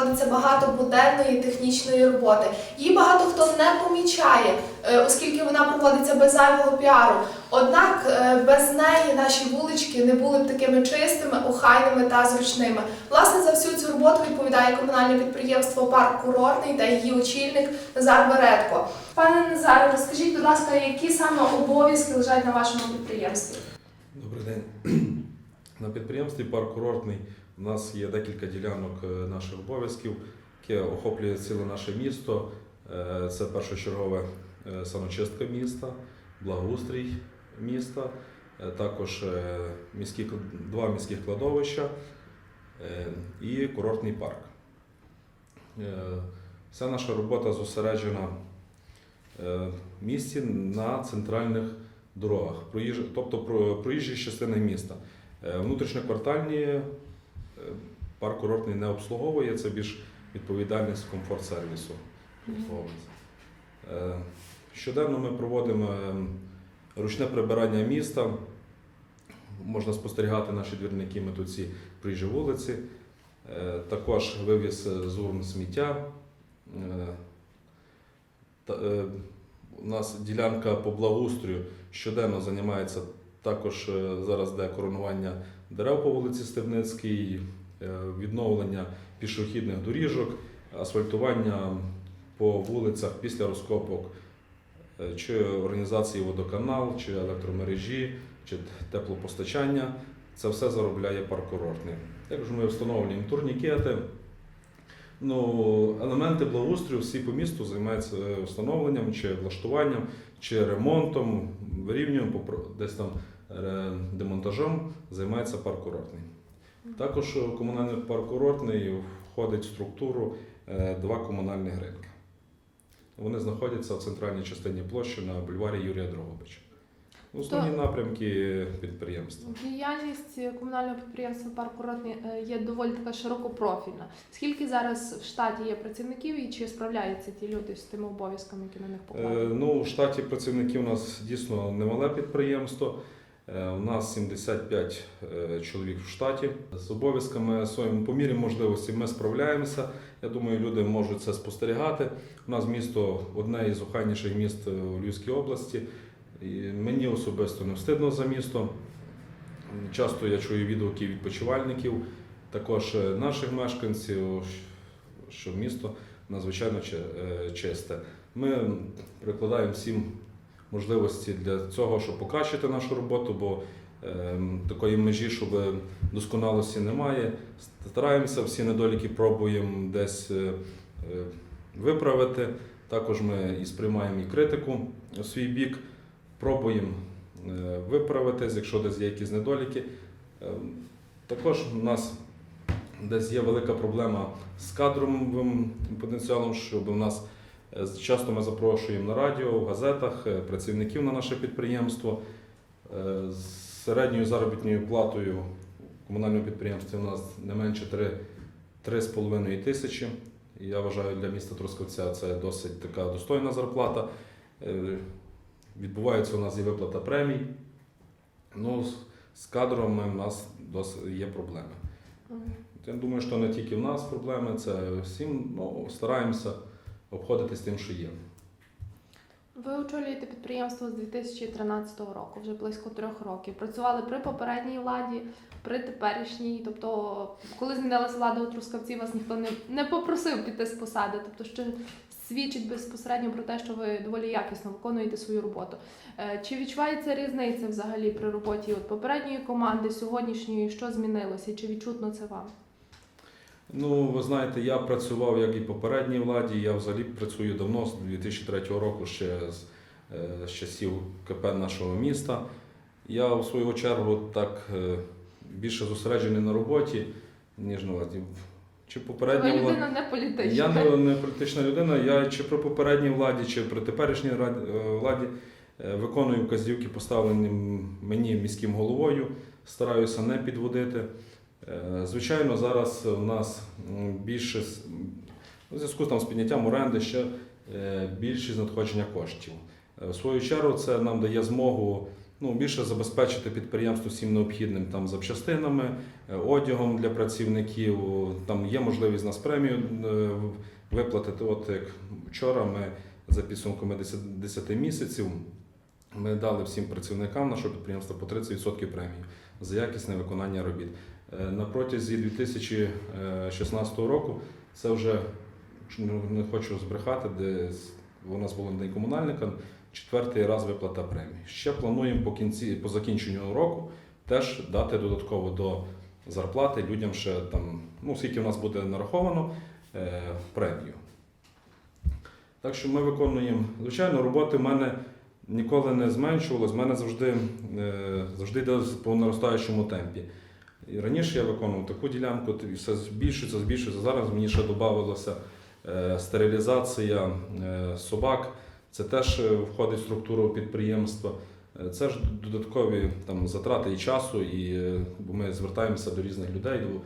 проводиться багато буденної технічної роботи. Її багато хто не помічає, е, оскільки вона проводиться без зайвого піару. Однак е, без неї наші вулички не були б такими чистими, охайними та зручними. Власне, за всю цю роботу відповідає комунальне підприємство Парк Курортний та її очільник Назар Бередко. Пане Назаре, розкажіть, будь ласка, які саме обов'язки лежать на вашому підприємстві? Добрий день. На підприємстві парк курортний у нас є декілька ділянок е, наших обов'язків, яке охоплює ціле наше місто. Е, Це першочергове е, саночистка міста, благоустрій міста, також міські, два міських кладовища і курортний парк. Вся наша робота зосереджена в місті на центральних дорогах, тобто про- проїжджі частини міста. Внутрішньоквартальні парк курортний не обслуговує, це більш відповідальність комфорт сервісу. обслуговується. Е, Щоденно ми проводимо е, ручне прибирання міста. Можна спостерігати наші двірники, ми тут ці проїжджі вулиці. Е, Також вивіз е, з урн сміття. У нас ділянка по благоустрою щоденно займається також зараз де коронування дерев по вулиці Стебницькій, е, відновлення пішохідних доріжок, асфальтування по вулицях після розкопок, е, чи організації водоканал, чи електромережі, чи теплопостачання. Це все заробляє парк курортний. Також ми встановлюємо турнікети. Ну, елементи благоустрою всі по місту займаються е, встановленням чи влаштуванням, чи ремонтом, вирівнюємо, десь там е, демонтажом займається парк курортний. Також комунальний парк курортний входить в структуру е, два комунальних ринки. Вони знаходяться в центральній частині площі на бульварі Юрія Дрогобича. Основні напрямки підприємства. Діяльність комунального підприємства парк курортний е, є доволі така широкопрофільна. Скільки зараз в штаті є працівників і чи справляються ті люди з тими обов'язками, які на них Е. Ну, в штаті працівників у нас дійсно немале підприємство. Е, У нас 75 е, чоловік в штаті. З обов'язками своїм по мірі можливості ми справляємося. Я думаю, люди можуть це спостерігати. У нас місто одне із охайніших міст е, у Львівській області. І мені особисто не встидно за місто. Часто я чую відгуки відпочивальників, також наших мешканців, що місто надзвичайно чисте. Ми прикладаємо всім можливості для цього, щоб покращити нашу роботу, бо ем, такої межі, щоб досконалості немає. Стараємося, всі недоліки пробуємо десь е, е, виправити. Також ми і сприймаємо і критику у свій бік, пробуємо е, виправитись, якщо десь є якісь недоліки. Ем, Також у нас десь є велика проблема з кадровим потенціалом, щоб у нас часто ми запрошуємо на радіо, в газетах е, працівників на наше підприємство. Е, З середньою заробітною платою в комунальному підприємстві у нас не менше 3,5 тисячі. Я вважаю, для міста Трускавця це досить така достойна зарплата. Е, Відбувається у нас і виплата премій. Ну, з- з кадрами в нас досить є проблеми. Я думаю, що не тільки в нас проблеми, це всім ну, стараємося обходитись тим, що є. Ви очолюєте підприємство з 2013 року, вже близько трьох років. Працювали при попередній владі, при теперішній. Тобто, коли змінилася влада у Трускавці, вас ніхто не, не попросив піти з посади. Тобто, що свідчить безпосередньо про те, що ви доволі якісно виконуєте свою роботу. Е, Чи відчувається різниця взагалі при роботі от попередньої команди, сьогоднішньої, що змінилося? Чи відчутно це вам? Ну, ви знаєте, я працював як і в попередній владі, я взагалі працюю давно, з 2003 року, ще з, е, з часів КП нашого міста. Я в свою чергу так е, більше зосереджений на роботі, ніж на владі. Чи попередня людина не політична. Я не, не політична людина. Я чи при попередній владі, чи при теперішній е, владі виконую вказівки, поставлені мені міським головою, стараюся не підводити. Е, Звичайно, зараз у нас більше у зв'язку там, з підняттям оренди ще е, більшість надходження коштів. Е, В свою чергу це нам дає змогу ну, більше забезпечити підприємство всім необхідним там запчастинами, одягом для працівників. Там є можливість нас премію виплатити. От як вчора ми за підсумками 10, 10 місяців ми дали всім працівникам нашого підприємства по 30% премії за якісне виконання робіт. Е, На протязі 2016 року це вже не хочу збрехати, де у нас було день комунальника, четвертий раз виплата премії. Ще плануємо по кінці, по закінченню року теж дати додатково до зарплати людям ще там, ну скільки в нас буде нараховано е, премію. Так що ми виконуємо. Звичайно, роботи в мене ніколи не зменшувалось, в мене завжди, е, завжди йде по наростаючому темпі. І раніше я виконував таку ділянку, і все збільшується, збільшується. Зараз мені ще додавалося е, стерилізація е, собак. Це теж е, входить в структуру підприємства. Це ж додаткові там, затрати і часу, і, бо ми звертаємося до різних людей, до,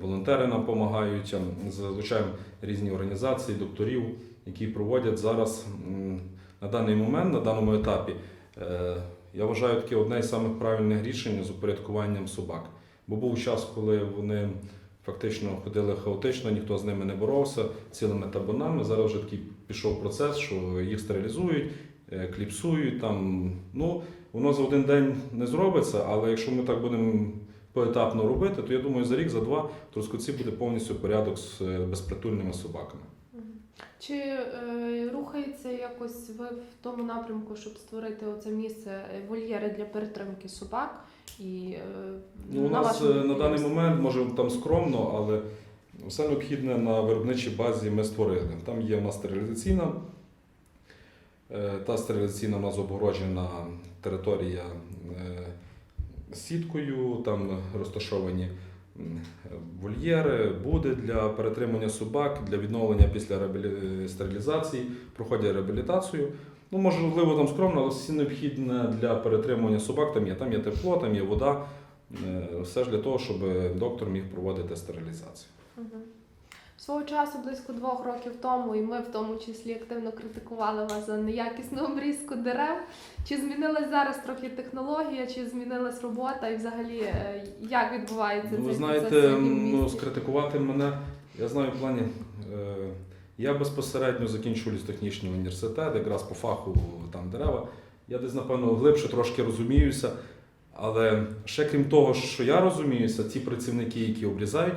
волонтери нам допомагають, залучаємо різні організації, докторів, які проводять зараз на даний момент, на даному етапі. Я вважаю таке одне з самих правильних рішень з упорядкуванням собак. Бо був час, коли вони фактично ходили хаотично, ніхто з ними не боровся цілими табунами. Зараз вже такий пішов процес, що їх стерилізують, е, кліпсують там. Ну, воно за один день не зробиться, але якщо ми так будемо поетапно робити, то я думаю, за рік, за два в Трускавці буде повністю порядок з е, безпритульними собаками. Чи е, рухається якось ви в тому напрямку, щоб створити оце місце е, вольєри для перетримки собак? І е, Ну, у на нас вашому е, на даний момент, може там скромно, але все необхідне на виробничій базі ми створили. Там є у нас стерилізаційна. е, Та стерилізаційна у нас обгороджена територія е, сіткою, там розташовані вольєри, буди для перетримання собак, для відновлення після реабілі- стерилізації, проходять реабілітацію. Ну, можливо, там скромно, але все необхідне для перетримування собак там є. Там є тепло, там є вода. Е, Все ж для того, щоб доктор міг проводити стерилізацію. Свого часу близько двох років тому, і ми в тому числі активно критикували вас за неякісну обрізку дерев. Чи змінилась зараз трохи технологія, чи змінилась робота, і взагалі е, як відбувається Ну, цей ви знаєте, процес сьогодні в ну, скритикувати мене, я знаю в плані. е, Я безпосередньо закінчив лісотехнічний університет, якраз по фаху там дерева. Я десь, напевно, глибше трошки розуміюся. Але ще крім того, що я розуміюся, ті працівники, які обрізають,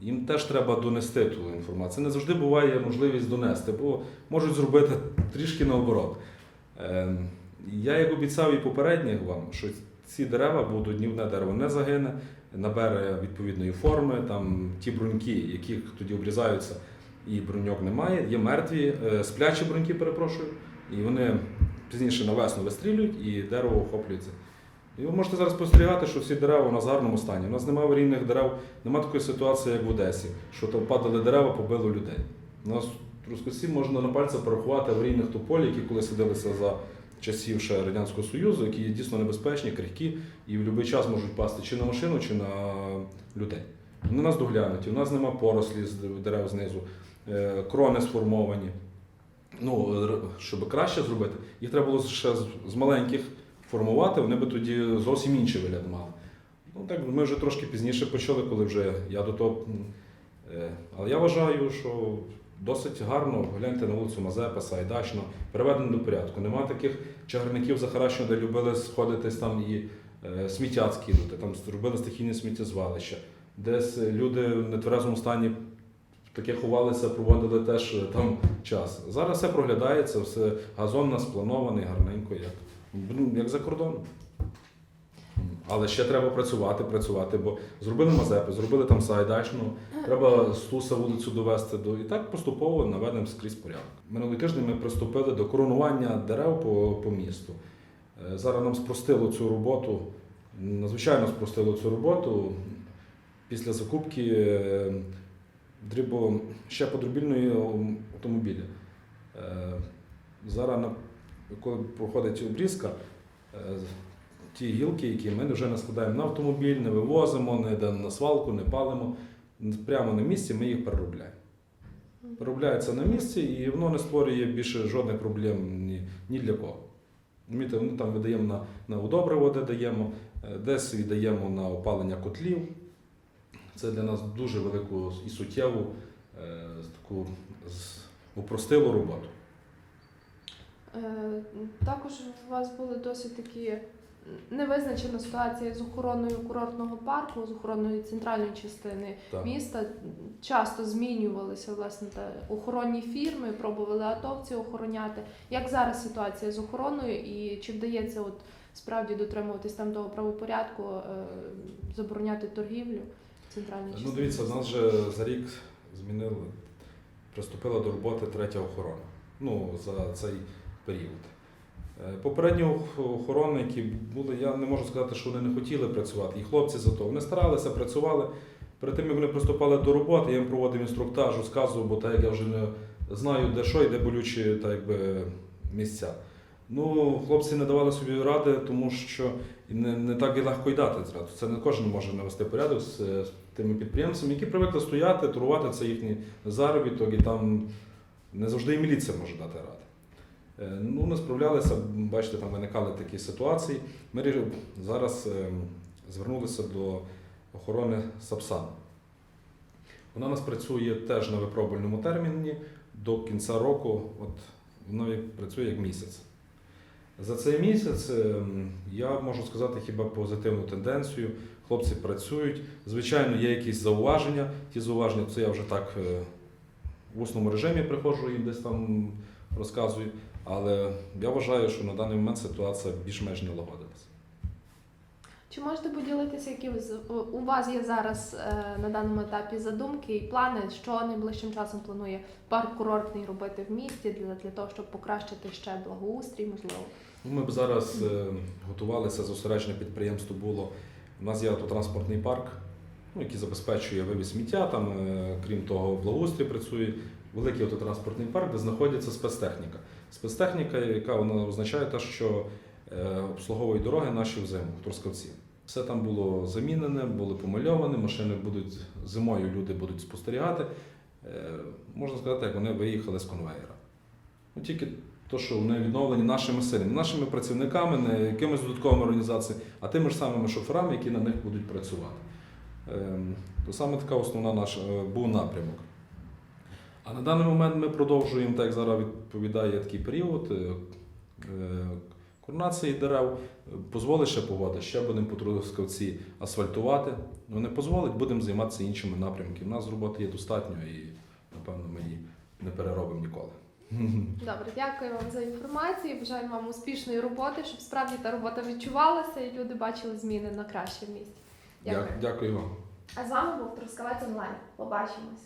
їм теж треба донести ту інформацію. Не завжди буває можливість донести, бо можуть зробити трішки наоборот. Е, Я як обіцяв і попередніх вам, що ці дерева будуть ні одне дерево не загине, набере відповідної форми. Там ті бруньки, яких тоді обрізаються, і бруньок немає. Є мертві, е, сплячі бруньки, перепрошую, і вони пізніше на весну вистрілюють і дерево охоплюється. І ви можете зараз спостерігати, що всі дерева у нас в гарному стані. У нас немає аварійних дерев, немає такої ситуації, як в Одесі, що там падали дерева, побило людей. У нас в Трускавці можна на пальцях порахувати аварійних тополі, які коли сидилися за часів ще Радянського Союзу, які є дійсно небезпечні, крихкі і в будь-який час можуть пасти чи на машину, чи на людей. Вони нас доглянуті, у нас нема порослі з дерев знизу, е, крони сформовані. Ну, щоб краще зробити, їх треба було ще з маленьких формувати, вони би тоді зовсім інший вигляд мали. Ну так ми вже трошки пізніше почали, коли вже я до того. е, Але я вважаю, що досить гарно гляньте на вулицю Мазепа, Сайдачно, приведено до порядку. Нема таких чагарників захаращено, де любили сходитись там і е, сміття скидати, там зробили стихійне сміттєзвалище. Десь люди в нетверезому стані таке ховалися, проводили теж е, там час. Зараз все проглядається, все газон у нас спланований, гарненько, як, ну, як за кордоном. Але ще треба працювати, працювати, бо зробили Мазепи, зробили там Сайдачну, треба Стуса вулицю довести до. І так поступово наведемо скрізь порядок. Минулий тиждень ми приступили до коронування дерев по, по місту. Е, Зараз нам спростило цю роботу, надзвичайно спростило цю роботу після закупки е, дрібо ще подробільної автомобіля. Е, Зараз, на- коли проходить обрізка, е, ті гілки, які ми вже не складаємо на автомобіль, не вивозимо, не йдемо на свалку, не палимо. Прямо на місці ми їх переробляємо. Переробляється на місці і воно не створює більше жодних проблем ні, ні для кого. Ми там видаємо на, на удобриво, де даємо, е, десь віддаємо на опалення котлів. Це для нас дуже велику і суттєву е, таку упростило роботу. Е, Також у вас були досить такі невизначена ситуація з охороною курортного парку, з охороною центральної частини Так. міста. Часто змінювалися власне та охоронні фірми, пробували атовці охороняти. Як зараз ситуація з охороною і чи вдається от справді дотримуватись там того правопорядку, е, забороняти торгівлю в центральній частині? Ну, дивіться, в нас вже за рік змінили, приступила до роботи третя охорона. Ну, за цей період. Е, Попередні ох- охорони, які були, я не можу сказати, що вони не хотіли працювати. І хлопці за то. Вони старалися, працювали. Перед тим, як вони приступали до роботи, я їм проводив інструктаж, розказував, бо так як я вже не знаю, де що і де болючі так якби, місця. Ну, хлопці не давали собі ради, тому що не, не так і легко й дати зразу. Це не кожен може навести порядок з, з тими підприємцями, які привикли стояти, торгувати, це їхній заробіток, і там не завжди і міліція може дати ради. Е, Ну, ми справлялися, бачите, там виникали такі ситуації. Ми зараз е, звернулися до охорони Сапсан. Вона нас працює теж на випробувальному терміні до кінця року, от вона працює як місяць. За цей місяць ем, я можу сказати хіба позитивну тенденцію. Хлопці працюють. Звичайно, є якісь зауваження. Ті зауваження, це я вже так е, в усному режимі приходжу і десь там розказую. Але я вважаю, що на даний момент ситуація більш-менш не лагодилася. Чи можете поділитися, які у вас є зараз е, на даному етапі задумки і плани, що найближчим часом планує парк курортний робити в місті для, для того, щоб покращити ще благоустрій, можливо? Ну, Ми б зараз е, готувалися, зосереджене підприємство було. У нас є автотранспортний парк, ну, який забезпечує вивіз сміття. Там, е, крім того, благоустрій працює великий автотранспортний парк, де знаходиться спецтехніка. Спецтехніка, яка вона означає те, що е, обслуговує дороги наші взиму, в Трускавці. Все там було замінене, були помальовані, машини будуть зимою, люди будуть спостерігати. Е, можна сказати, як вони виїхали з конвейера. Ну, тільки то, що вони відновлені нашими силами, нашими працівниками, не якимись додатковими організаціями, а тими ж самими шоферами, які на них будуть працювати. Ем, То саме така основна наша е, був напрямок. А на даний момент ми продовжуємо, так як зараз відповідає такий період е, е, коронації дерев. Позволить ще погода, ще будемо по асфальтувати. Ну не дозволить, будемо займатися іншими напрямками. У нас роботи є достатньо і, напевно, ми її не переробимо ніколи. Добре, дякую вам за інформацію. Бажаю вам успішної роботи, щоб справді та робота відчувалася і люди бачили зміни на краще в. Дякую. Дякую вам. А з вами був Трускавець онлайн. Побачимось.